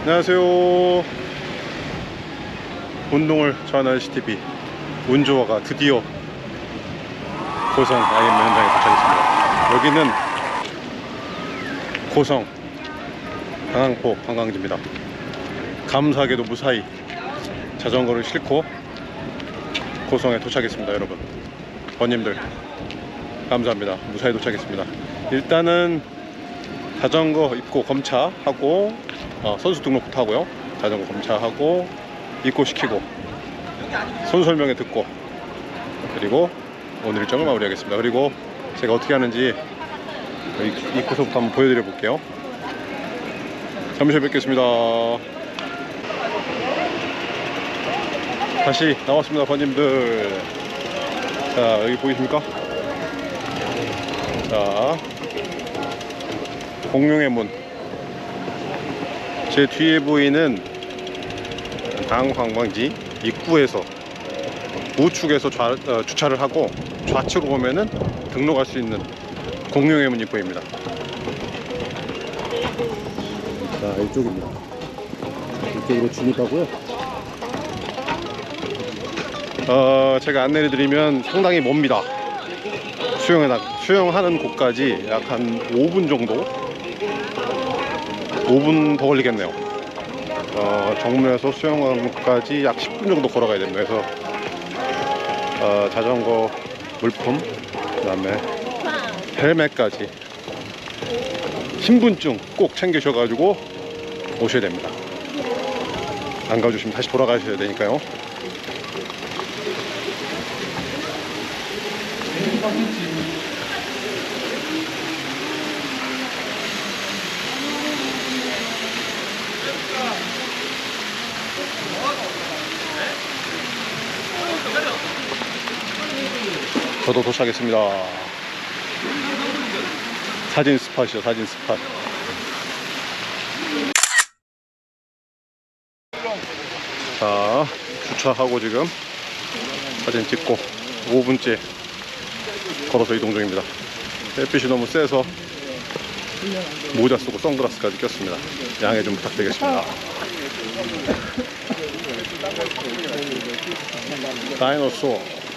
안녕하세요. 운동을 좋아하는 LCTV 운조어가 드디어 고성 IM 현장에 도착했습니다. 여기는 고성 강항포 관광지입니다. 감사하게도 무사히 자전거를 싣고 고성에 도착했습니다, 여러분. 번님들 감사합니다. 무사히 도착했습니다. 일단은 자전거 입고 검차하고 어, 선수 등록부터 하고요. 자전거 검차하고 입고 시키고 선수 설명회 듣고 그리고 오늘 일정을 마무리하겠습니다. 그리고 제가 어떻게 하는지 이- 입고서부터 한번 보여드려 볼게요. 잠시 후에 뵙겠습니다. 다시 나왔습니다, 번님들. 자, 여기 보이십니까? 자, 공룡의 문. 제 뒤에 보이는 당관광지 입구에서 우측에서 좌- 어, 주차를 하고 좌측으로 보면은 등록할 수 있는 공룡의 문 입구입니다. 자, 이쪽입니다. 이쪽으로 진입하고요. 어, 제가 안내를 드리면 상당히 멉니다. 수영하는 곳까지 약 한 5분 정도? 5분 더 걸리겠네요. 어, 정문에서 수영하는 곳까지 약 10분 정도 걸어가야 됩니다. 그래서 어, 자전거 물품, 그 다음에 헬멧까지 신분증 꼭 챙기셔가지고 오셔야 됩니다. 안 가주시면 다시 돌아가셔야 되니까요. 저도 도착했습니다. 사진 스팟이요, 사진 스팟. 자, 주차하고 지금 사진 찍고 5분째 걸어서 이동 중입니다. 햇빛이 너무 세서 모자 쓰고 선글라스까지 꼈습니다. 양해 좀 부탁드리겠습니다. 다이노소어.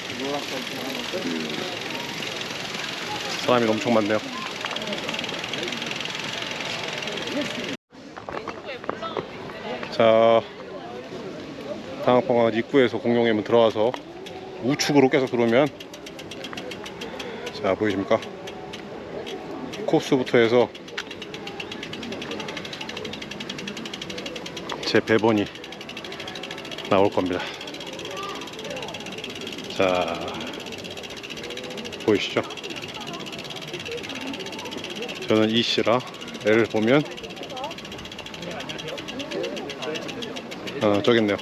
사람이 엄청 많네요. 자, 당학방학 입구에서 공룡회문 들어와서 우측으로 계속 들어오면 자 보이십니까? 코스부터 해서 제 배번이 나올 겁니다. 자 보이시죠? 저는 이 씨라 L을 보면 아 저기 있네요.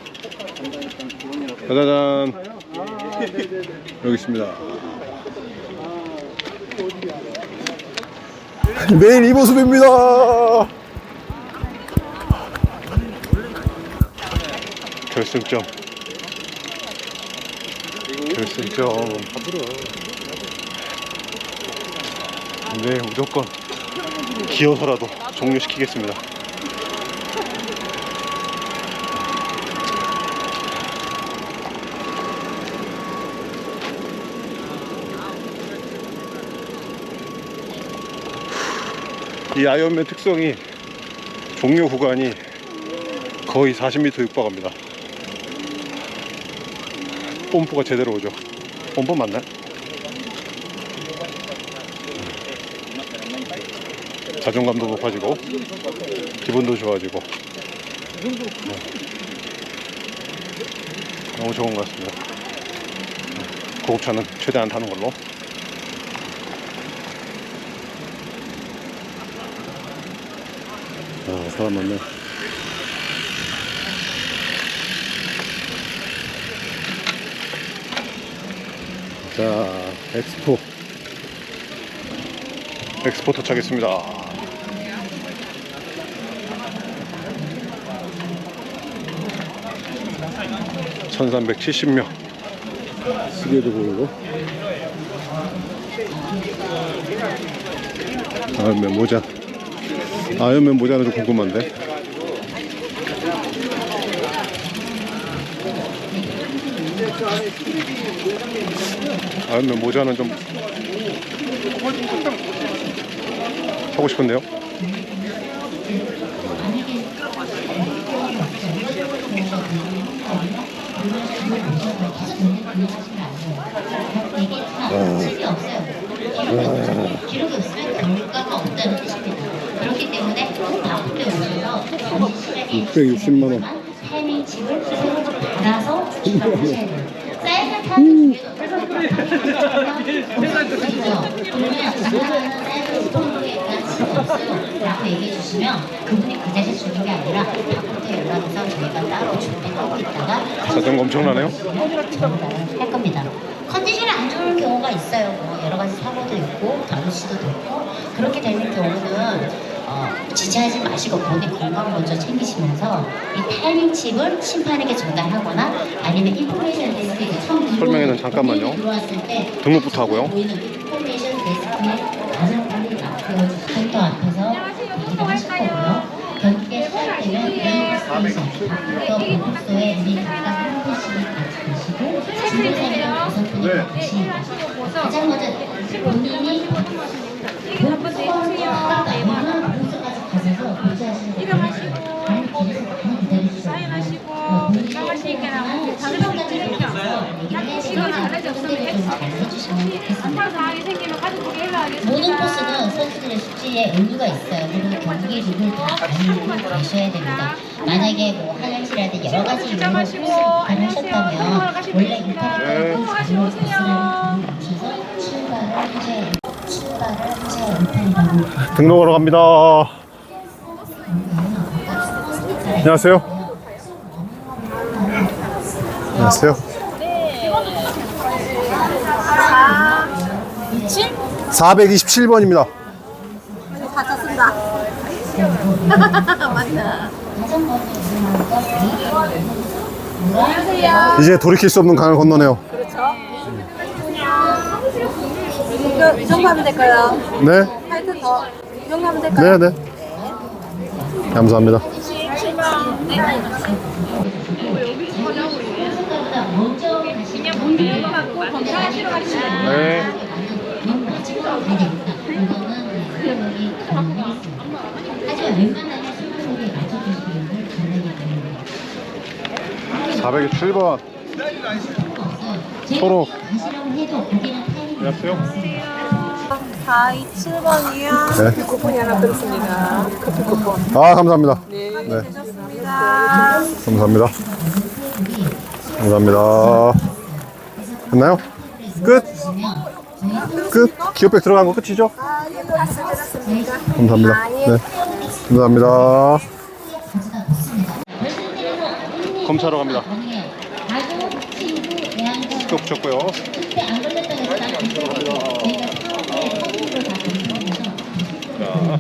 짜자잔 여기 있습니다. 매일 이 모습입니다. 결승점. 결승점. 네, 무조건 기어서라도 종료시키겠습니다. 이 아이언맨 특성이 종료 구간이 거의 40m 육박합니다. 뽐프가 제대로 오죠. 뽐프 맞나? 자존감도 높아지고 기분도 좋아지고 네. 너무 좋은 것 같습니다. 네. 고급차는 최대한 타는 걸로. 아, 사람 많네. 자, 엑스포. 엑스포 도착했습니다. (1370명) 시계도 보이고 아이언맨 모자 아이언맨 모자는 좀 궁금한데 아 근데 모자는 좀 하고 싶은데요. 기록이 없다는 뜻입니다. 그렇기 때문에 오셔서 건실하게 660만 원. 타이밍 새로 받아서 출발하셔야 돼요. 사 라고 얘기해 주시면 그분이 그 자리에 주는 게 아니라 바꾸게 연락해서 저희가 따로 준비하고 있다가 자전거 엄청나네요. 할 겁니다. 컨디션이 안 좋은 경우가 있어요. 뭐 여러 가지 사고도 있고 다루시도 있고 그렇게 되는 경우는 어, 지체하지 마시고 본인 건강 먼저 챙기시면서 이 타이밍 칩을 심판에게 전달하거나 아니면 인포메이션 데스크에 처음 설명회는 잠깐만요. 들어왔을 때 등록부터 하고요. 보이는 인포메이션 데스크에 가장 빨리 앞서 센터 앞에서 얘기를 하실 거고요. 경기에 시작되면 메인 스테이션 또 보급소에 우리 각각 한 분씩 같이 계시고 준비사님은 다섯 분이 계시니까 가장 먼저 본인이 보급소와 좋겠습니다. 모든 코스는 선수들의 숙지에 의무가 있어요. 그리고 경기 룰을 다 알고 계셔야 됩니다. 만약에 뭐 화장실이라든지 여러 가지 이유로 코스를 불편하셨다면 원래 인터넷 글을 주셔서 출발을 하셔야 됩니다. 출발을 하셔야 못한다고 등록하러 갑니다. 안녕하세요. 안녕하세요. 427번입니다. 다 쳤습니다. 맞나? 안녕하세요. 이제 돌이킬 수 없는 강을 건너네요. 그렇죠. 이거 이 정도 하면 될까요? 네, 하여튼 더. 이 정도 하면 될까요? 네, 네. 감사합니다. 먼저 가시면 네. 마지막으로 가야 됩니다. 이거는 클럽이 가능하겠습니다. 하지만 웬만하면 승부욕에 맞춰주시기를 간단히 드립니다. 427번. 서로. 가시라고 해도 거기는 타이밍이 안녕하세요. 없습니다. 427번이요. 네. 쿠폰이 하나 들었습니다. 커피 쿠폰. 아, 감사합니다. 네. 네. 되셨습니다. 감사합니다. 감사합니다. 됐나요? 끝. 끝. 기업백 들어간 거 끝이죠? 아, 예. 감사합니다. 네. 감사합니다. 검사하러 갑니다. 스크 붙였고요. 그때 안 걸렸다고 해서 난 그때 저희가 처음에 선물을 다 드리면서 자.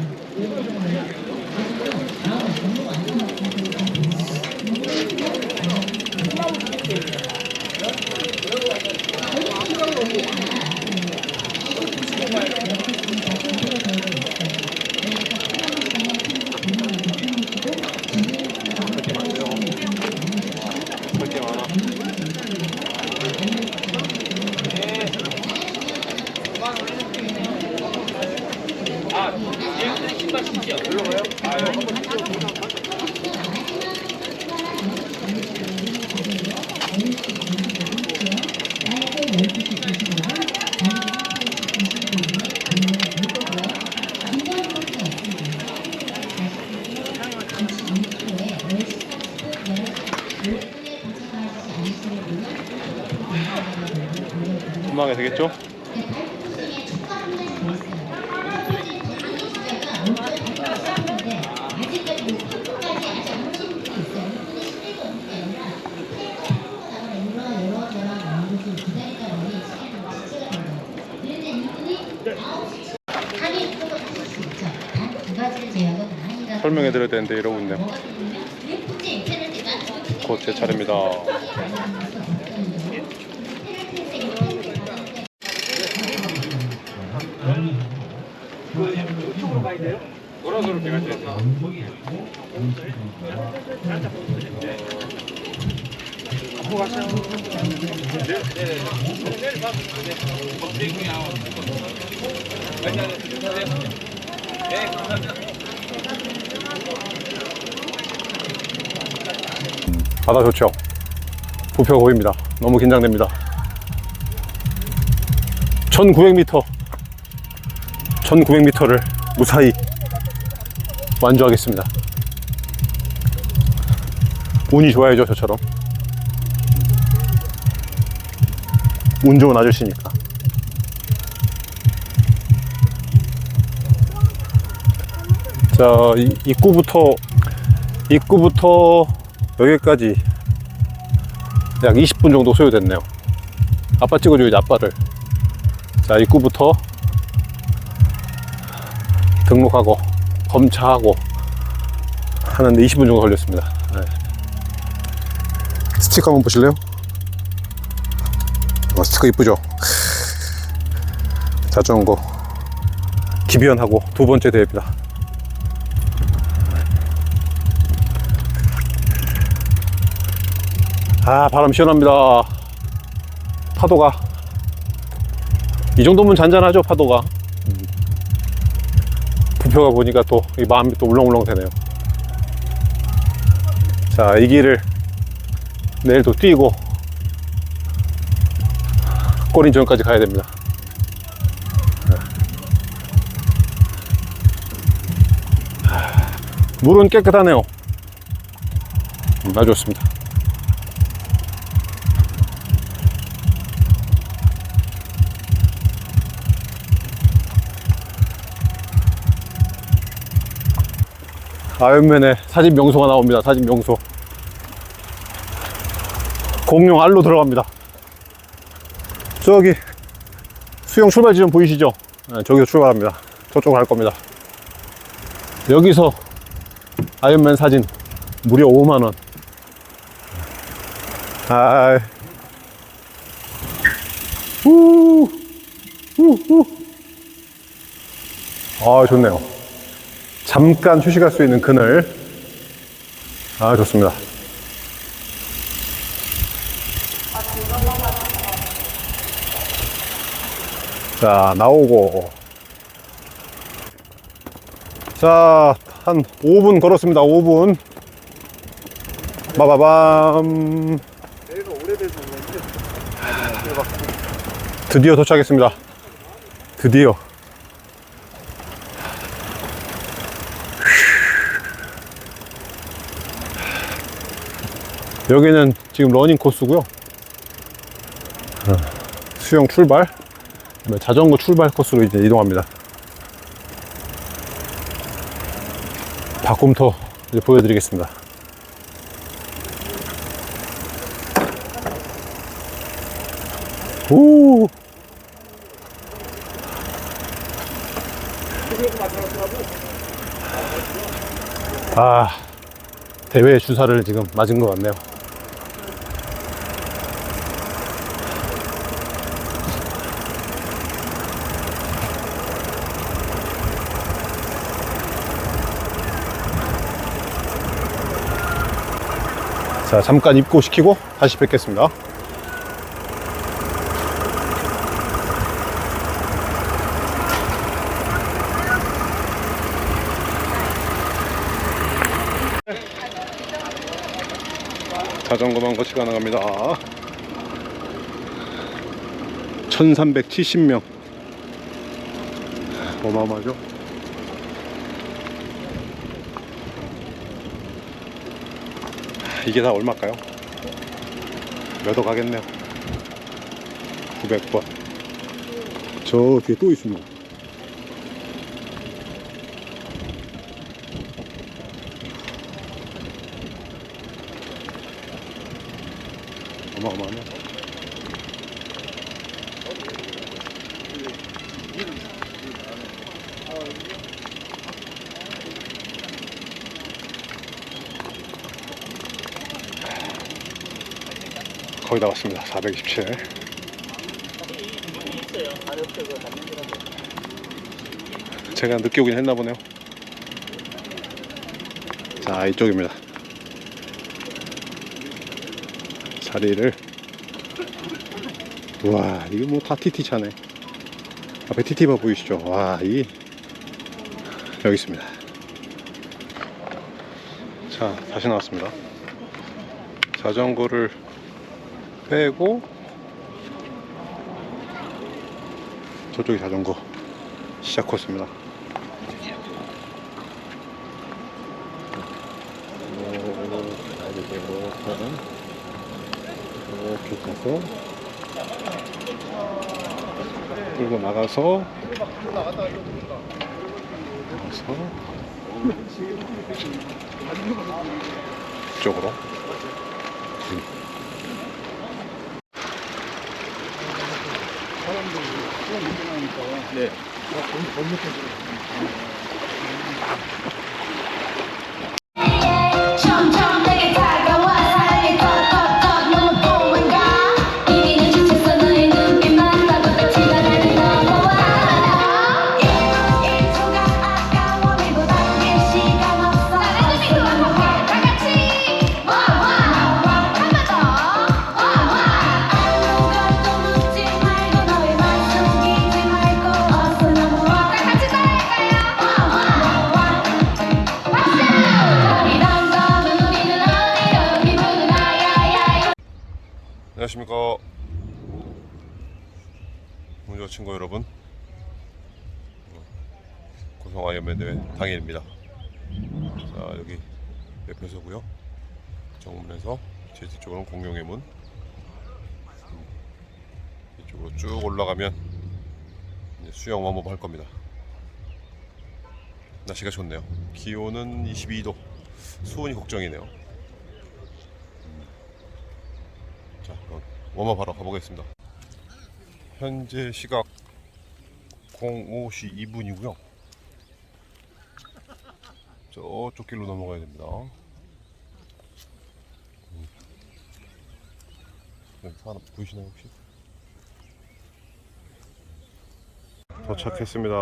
그렇게 많아. 금방에 되겠죠? 바다 좋죠. 부표 보입니다. 너무 긴장됩니다. 1900m. 1900m를 무사히 완주하겠습니다. 운이 좋아야죠, 저처럼. 운 좋은 아저씨니까. 자, 이- 입구부터, 입구부터 여기까지 약 20분 정도 소요됐네요. 아빠 찍어줘야지, 아빠를. 자, 입구부터 등록하고, 검차하고 하는데 20분 정도 걸렸습니다. 네. 스티커 한번 보실래요? 어, 스티커 이쁘죠? 자전거 기변하고 두 번째 대회입니다. 아 바람 시원합니다. 파도가 이 정도면 잔잔하죠 파도가. 음. 부표가 보니까 또 이 마음이 또 울렁울렁 되네요. 자 이 길을 내일 또 뛰고 꼬린 전까지 가야 됩니다. 물은 깨끗하네요. 음, 아주 좋습니다. 아이언맨의 사진 명소가 나옵니다. 사진 명소. 공룡 알로 들어갑니다. 저기 수영 출발 지점 보이시죠? 네, 저기서 출발합니다. 저쪽으로 갈 겁니다. 여기서 아이언맨 사진 무려 5만원. 아, 우, 우, 우. 아, 좋네요. 잠깐 휴식할 수 있는 그늘. 아, 좋습니다. 자, 나오고. 자, 한 5분 걸었습니다. 5분. 빠바밤. 드디어 도착했습니다. 드디어. 여기는 지금 러닝 코스고요. 어, 수영 출발, 자전거 출발 코스로 이제 이동합니다. 바꿈터 이제 보여드리겠습니다. 오. 아, 대회 주사를 지금 맞은 것 같네요. 자, 잠깐 입고시키고 다시 뵙겠습니다. 자전거만 거치 가능합니다. 1370명. 어마어마하죠? 이게 다 얼마일까요? 몇억 가겠네요. 900번. 저 뒤에 또 있습니다. 어마어마하네. 거의 다 왔습니다. 427. 제가 늦게 오긴 했나 보네요. 자, 이쪽입니다. 자리를 와 이거 뭐 다 TT 차네 앞에 TT바 보이시죠 와 이 여기 있습니다 자 다시 나왔습니다 자전거를 빼고 저쪽이 자전거 시작 코스입니다. 이렇게 가서 끌고 나가서 나가서 이쪽으로 점점 고성 아이언맨 대회 당일입니다. 자 여기 매표소고요. 정문에서 제지 쪽으로는 공룡의 문. 음, 이쪽으로 쭉 올라가면 이제 수영 웜업 할 겁니다. 날씨가 좋네요. 기온은 22도. 수온이 걱정이네요. 자, 그럼 웜업하러 가보겠습니다. 현재 시각 05시 2분이고요. 저쪽 길로 넘어가야 됩니다. 음. 여기 사람 보이시나요 혹시? 도착했습니다.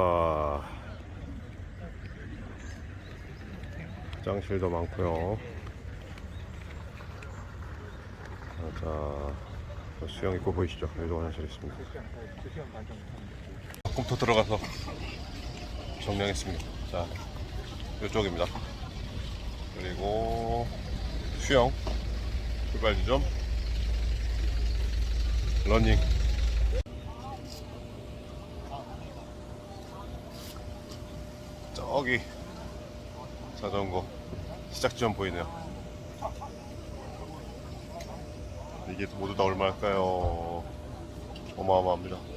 화장실도 많고요. 자, 수영 입고 보이시죠? 여기도 화장실 있습니다. 더 들어가서 정리하겠습니다. 자, 이쪽입니다. 그리고 수영, 출발 지점, 러닝. 저기 자전거 시작 지점 보이네요. 이게 모두 다 얼마일까요? 어마어마합니다.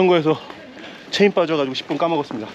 자전거에서 체인 빠져가지고 10분 까먹었습니다.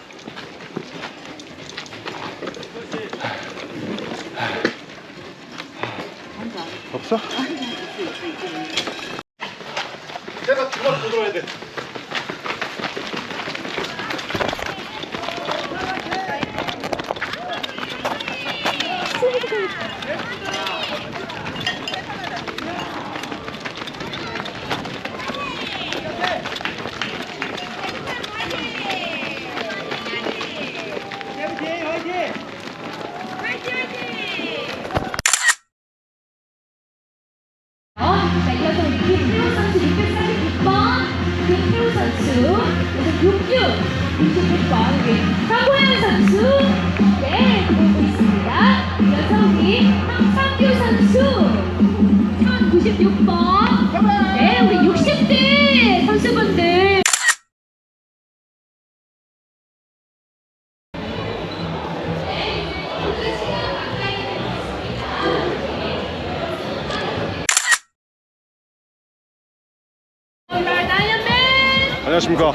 안녕하십니까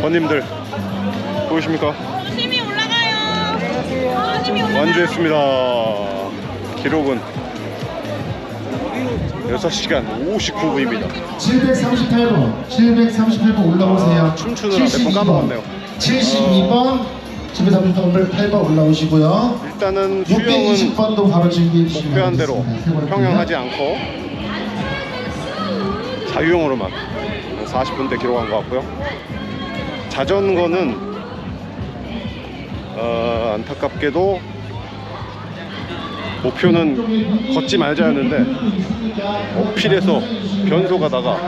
번님들 보이십니까 조심히 올라가요. 조심히 올라가요. 완주했습니다 기록은 6시간 59분입니다 738번, 738번 올라오세요. 아, 춤추느라 몇번 까먹었네요. 72번, 738번 8번 올라오시고요. 일단은 수영은 620번도 바로 목표한 대로. 평형하지 않고 자유형으로만 40분대 기록한 것 같고요. 자전거는 어, 안타깝게도 목표는 걷지 말자였는데 어필해서 변소 가다가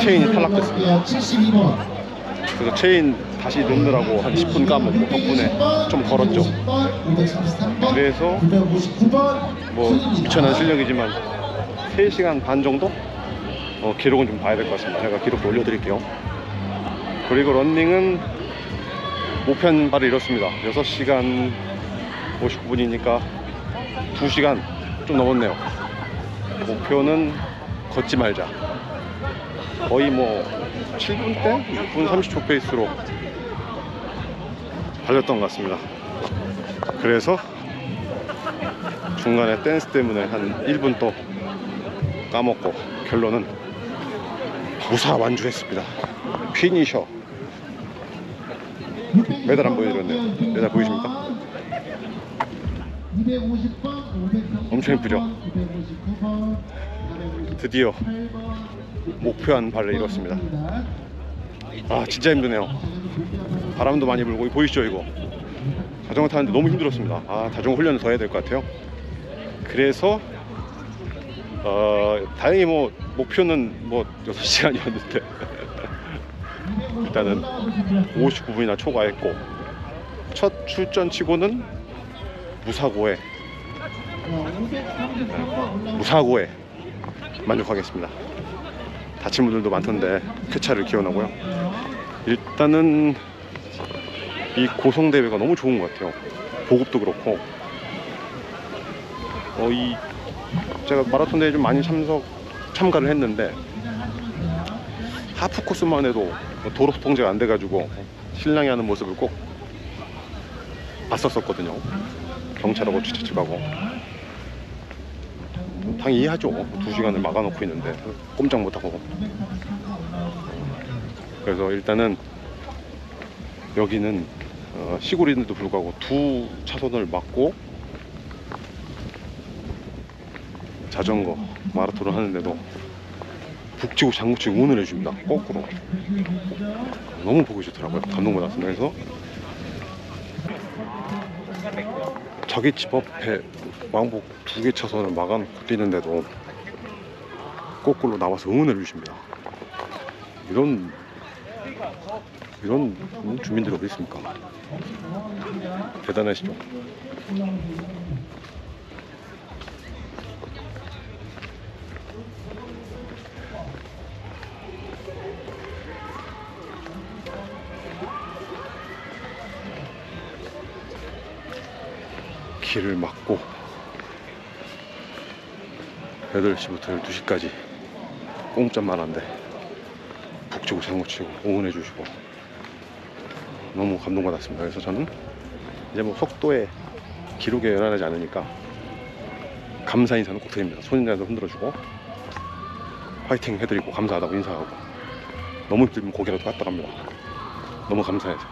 체인이 탈락됐습니다. 72번. 그래서 체인 다시 넣느라고 한 10분 까먹고 덕분에 좀 걸었죠. 533번, 그래서 959번, 뭐 미천한 실력이지만 3시간 반 정도 어, 기록은 좀 봐야 될 것 같습니다. 제가 기록도 올려드릴게요. 그리고 런닝은 목표한 바를 이뤘습니다. 6시간 59분이니까 2시간 좀 넘었네요. 목표는 걷지 말자. 거의 뭐 7분대? 6분 30초 페이스로 달렸던 것 같습니다. 그래서 중간에 댄스 때문에 한 1분 또 까먹고 결론은 무사 완주했습니다. 피니셔. 메달 안 보여드렸네요. 메달 보이십니까? 250번, 530번, 엄청 예쁘죠? 259번, 드디어 8번, 목표한 발을 이뤘습니다. 아 진짜 힘드네요. 바람도 많이 불고 보이시죠 이거? 자전거 타는데 너무 힘들었습니다. 아 자전거 훈련을 더 해야 될 것 같아요. 그래서 어 다행히 뭐 목표는 뭐 6시간이었는데 일단은 59분이나 초과했고 첫 출전 치고는 무사고에 무사고에 만족하겠습니다. 다친 분들도 많던데 쾌차를 기원하고요. 일단은 이 고성 대회가 너무 좋은 것 같아요. 보급도 그렇고, 어 이 제가 마라톤 대회 좀 많이 참석 참가를 했는데 하프 코스만 해도 도로 통제가 안 돼가지고 신랑이 하는 모습을 꼭 봤었었거든요. 경찰하고 추측하고 당연히 이해하죠. 두 시간을 막아놓고 있는데 꼼짝 못하고. 그래서 일단은 여기는 어, 시골인데도 불구하고 두 차선을 막고 자전거 마라톤을 하는데도 북치고 장구치고 응원을 해줍니다. 거꾸로. 너무 보기 좋더라고요. 감동받았습니다. 그래서 자기 집 앞에 왕복 두 개 차선을 막아놓고 뛰는데도 거꾸로 나와서 응원을 해주십니다. 이런 이런 주민들이 어디 있습니까? 대단하시죠? 길을 막고 8시부터 12시까지 공짜만 한데 북치고 장구치고 응원해 주시고 너무 감동받았습니다. 그래서 저는 이제 뭐 속도에 기록에 연연하지 않으니까 감사 인사는 꼭 드립니다. 손이라도 흔들어 주고 화이팅 해드리고 감사하다고 인사하고 너무 힘들면 고개라도 까딱합니다. 너무 감사해서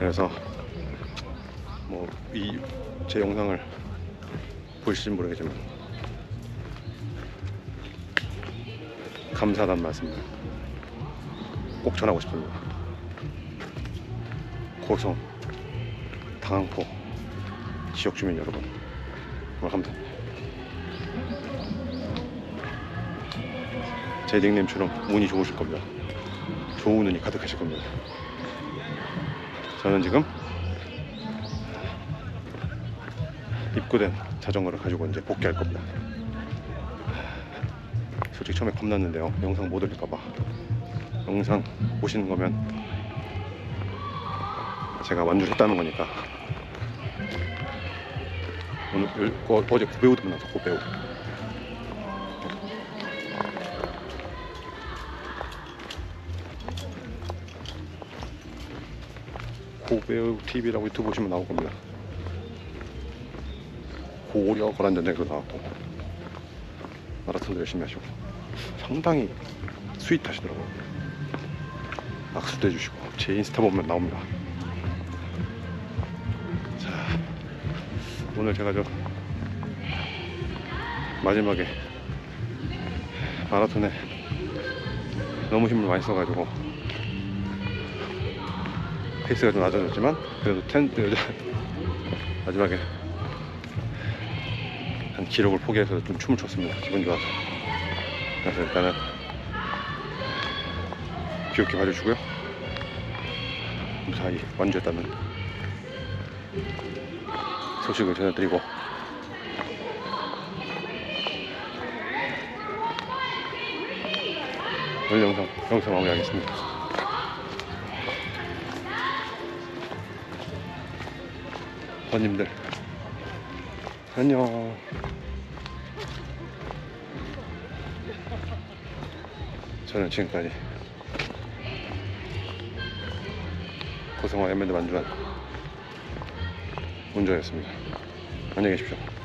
그래서 뭐 이 제 영상을 보실지 모르겠지만 감사하다는 말씀을 꼭 전하고 싶습니다. 고성, 당항포 지역 주민 여러분 오늘 감사합니다. 제 닉네임처럼 운이 좋으실 겁니다. 좋은 운이 가득하실 겁니다. 저는 지금 복구된 자전거를 가지고 이제 복귀할 겁니다. 솔직히 처음에 겁났는데요. 영상 못 올릴까봐. 영상 보시는 거면 제가 완주를 했다는 거니까. 오늘 거, 어제 고배우도 만나서 고배우. 고배우 TV라고 유튜브 보시면 나올 겁니다. 고려 거란전쟁도 나왔고 마라톤도 열심히 하시고 상당히 스윗하시더라고요. 악수도 해주시고 제 인스타 보면 나옵니다. 자 오늘 제가 저 마지막에 마라톤에 너무 힘을 많이 써가지고 페이스가 좀 낮아졌지만 그래도 텐 마지막에 한 기록을 포기해서 좀 춤을 췄습니다. 기분 좋아서. 그래서 일단은 귀엽게 봐주시고요. 무사히 완주했다는 소식을 전해드리고 오늘 영상 영상 마무리하겠습니다. 손님들 안녕. 저는 지금까지 고성화 엠밴드 만주한 운전이었습니다. 안녕히 계십시오.